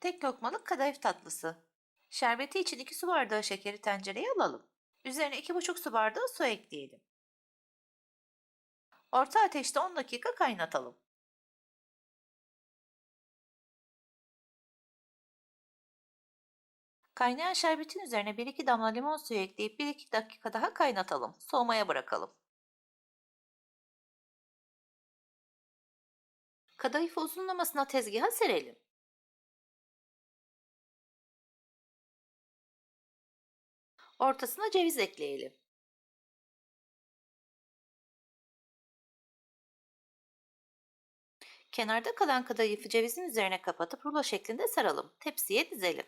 Tek lokmalık kadayıf tatlısı. Şerbeti için 2 su bardağı şekeri tencereye alalım. Üzerine 2,5 su bardağı su ekleyelim. Orta ateşte 10 dakika kaynatalım. Kaynayan şerbetin üzerine 1-2 damla limon suyu ekleyip 1-2 dakika daha kaynatalım. Soğumaya bırakalım. Kadayıfı uzunlamasına tezgaha serelim. Ortasına ceviz ekleyelim. Kenarda kalan kadayıfı cevizin üzerine kapatıp rulo şeklinde saralım. Tepsiye dizelim.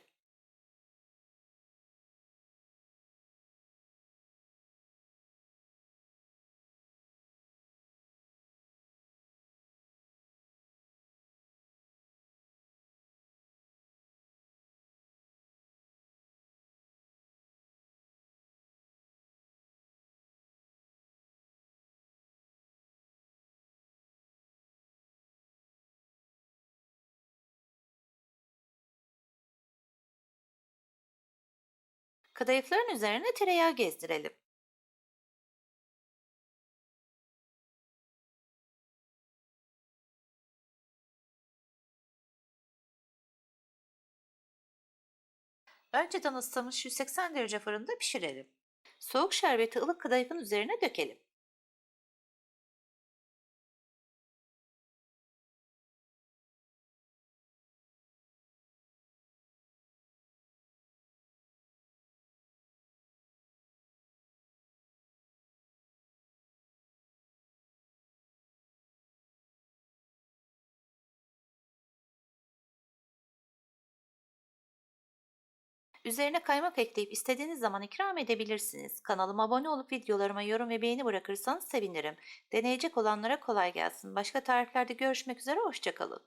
Kadayıfların üzerine tereyağı gezdirelim. Önceden ısıtılmış 180 derece fırında pişirelim. Soğuk şerbeti ılık kadayıfın üzerine dökelim. Üzerine kaymak ekleyip istediğiniz zaman ikram edebilirsiniz. Kanalıma abone olup videolarıma yorum ve beğeni bırakırsanız sevinirim. Deneyecek olanlara kolay gelsin. Başka tariflerde görüşmek üzere, hoşçakalın.